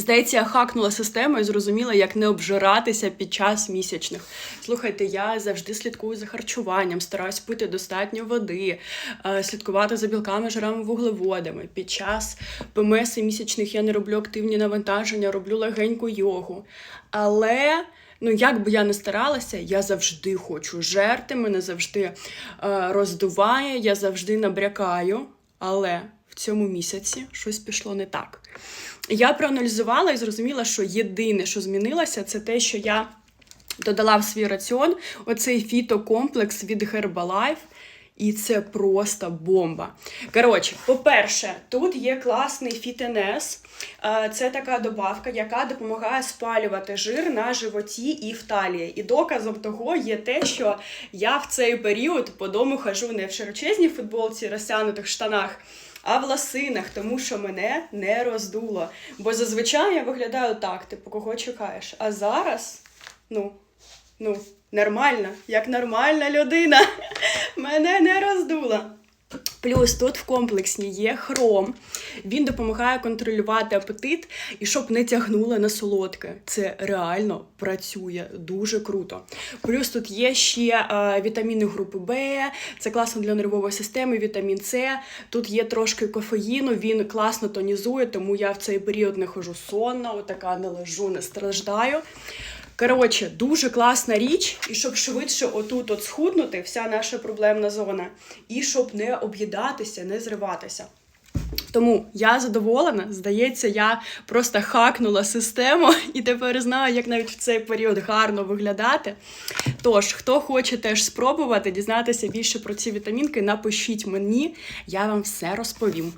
Здається, я хакнула систему і зрозуміла, як не обжиратися під час місячних. Слухайте, я завжди слідкую за харчуванням, стараюсь пити достатньо води, е, слідкувати за білками, жирами, вуглеводами. Під час ПМС і місячних я не роблю активні навантаження, роблю легеньку йогу. Але. Ну, як би я не старалася, я завжди хочу жерти, мене завжди е, роздуває, я завжди набрякаю. Але в цьому місяці щось пішло не так. Я проаналізувала і зрозуміла, що єдине, що змінилося, це те, що я додала в свій раціон оцей фітокомплекс від Herbalife. І це просто бомба. Коротше, по-перше, тут є класний фітенес. Це така добавка, яка допомагає спалювати жир на животі і в талії. І доказом того є те, що я в цей період по дому хожу не в широчезній футболці, розтягнутих штанах, а в ласинах, тому що мене не роздуло. Бо зазвичай я виглядаю так, типу, кого чекаєш. А зараз, ну, ну, нормально, як нормальна людина. Мене не роздуло. Плюс тут в комплексні є хром. Він допомагає контролювати апетит і щоб не тягнуло на солодке. Це реально працює дуже круто. Плюс тут є ще е, вітаміни групи Б, це класно для нервової системи, вітамін С. Тут є трошки кофеїну, він класно тонізує, тому я в цей період не хожу сонна, отака не лежу, не страждаю. Коротше, дуже класна річ, і щоб швидше отут от схуднути, вся наша проблемна зона, і щоб не об'їдатися, не зриватися. Тому я задоволена, здається, я просто хакнула систему і тепер знаю, як навіть в цей період гарно виглядати. Тож, хто хоче теж спробувати дізнатися більше про ці вітамінки, напишіть мені, я вам все розповім.